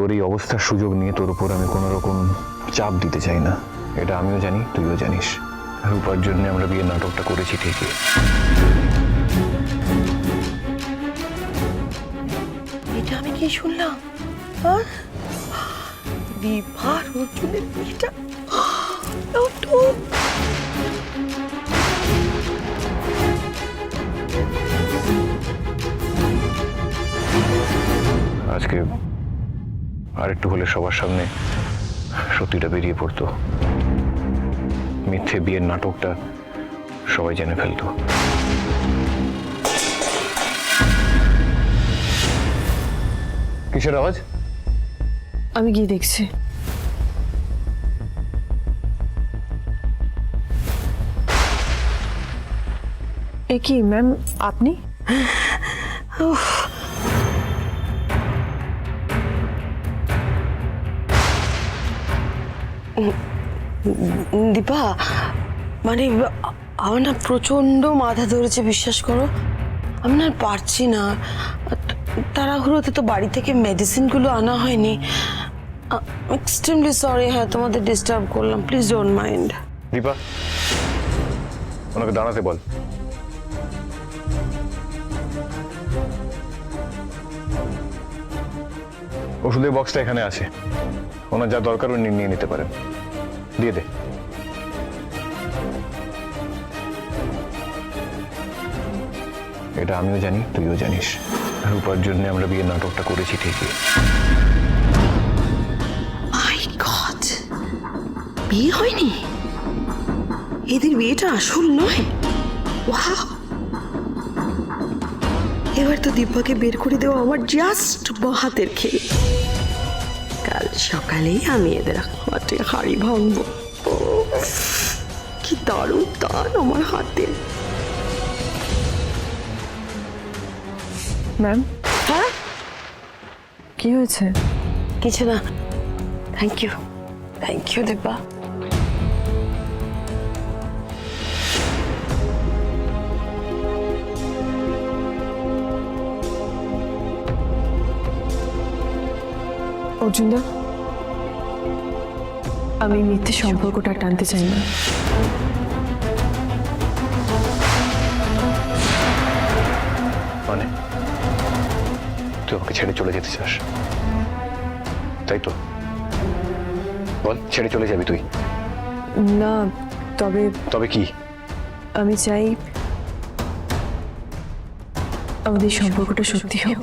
তোর এই অবস্থার সুযোগ নিয়ে তোর উপর আমি কোনো রকম চাপ দিতে চাই না। এটা আমিও জানি তুইও জানিস। রূপার জন্য আমরা বিয়ের নাটকটা করেছি ঠিকই। এটা আমি কি শুনলাম? বিভার অর্জুনের বিয়েটা আজকে আরেকটু হলে সবার সামনে সত্যিটা বেরিয়ে পড়তো। মিথ্যে বিয়ের নাটকটা সবাই জেনে ফেলতো। কিসের আওয়াজ? আমি গিয়ে দেখছি। এ কি ম্যাম আপনি? দীপা মানে আমার না প্রচণ্ড মাথা ধরেছে, বিশ্বাস করো। আমি না পারছি না। তাড়াহুড়োতে তো বাড়ি থেকে মেডিসিনগুলো আনা হয়নি। এক্সট্রিমলি সরি হ্যাঁ তোমাদের ডিস্টার্ব করলাম। প্লিজ ডোন্ট মাইন্ড দীপা, ওনাকে দাঁড়াতে বল। ওষুধের বক্সটা এখানে আছে। ওনার যা দরকার উনি নিয়ে নিতে পারেন। দিয়ে দে। এটা আমিও জানি, তুইও জানিস। রূপার জন্য আমরা বিয়ের নাটকটা করেছি ঠিকই। বিয়ে হয়নি? এদের বিয়েটা আসল নয়। এবার তো দীপাকে বের করে দেওয়া আমার জাস্ট হাতের খেল। কাল সকালেই আমি এদের হাতে হাড়ি ভাঙবো। উফ, কি দারুণ দান আমার হাতে। ম্যাম? হ্যাঁ? কি হয়েছে? কিছু না। Thank you thank you Deepa. অর্জুনদা? আমি মিথ্যে সম্পর্কটা টানতে চাই না। মানে? তুই আমাকে ছেড়ে চলে যেতে চাস? তাই তো? বল ছেড়ে চলে যাবি তুই? না তবে তবে কি? আমি চাই আমাদের সম্পর্কটা সত্যি হোক।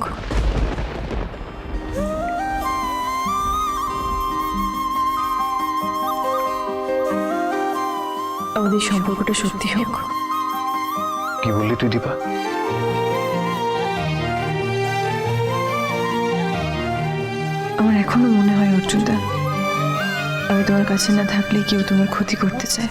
আমাদের সম্পর্কটা সত্যি হোক। কি বললি তুই দীপা? আমার এখনও মনে হয় অর্জুনদা আমি তোমার কাছে না থাকলে কেউ তোমার ক্ষতি করতে চায়।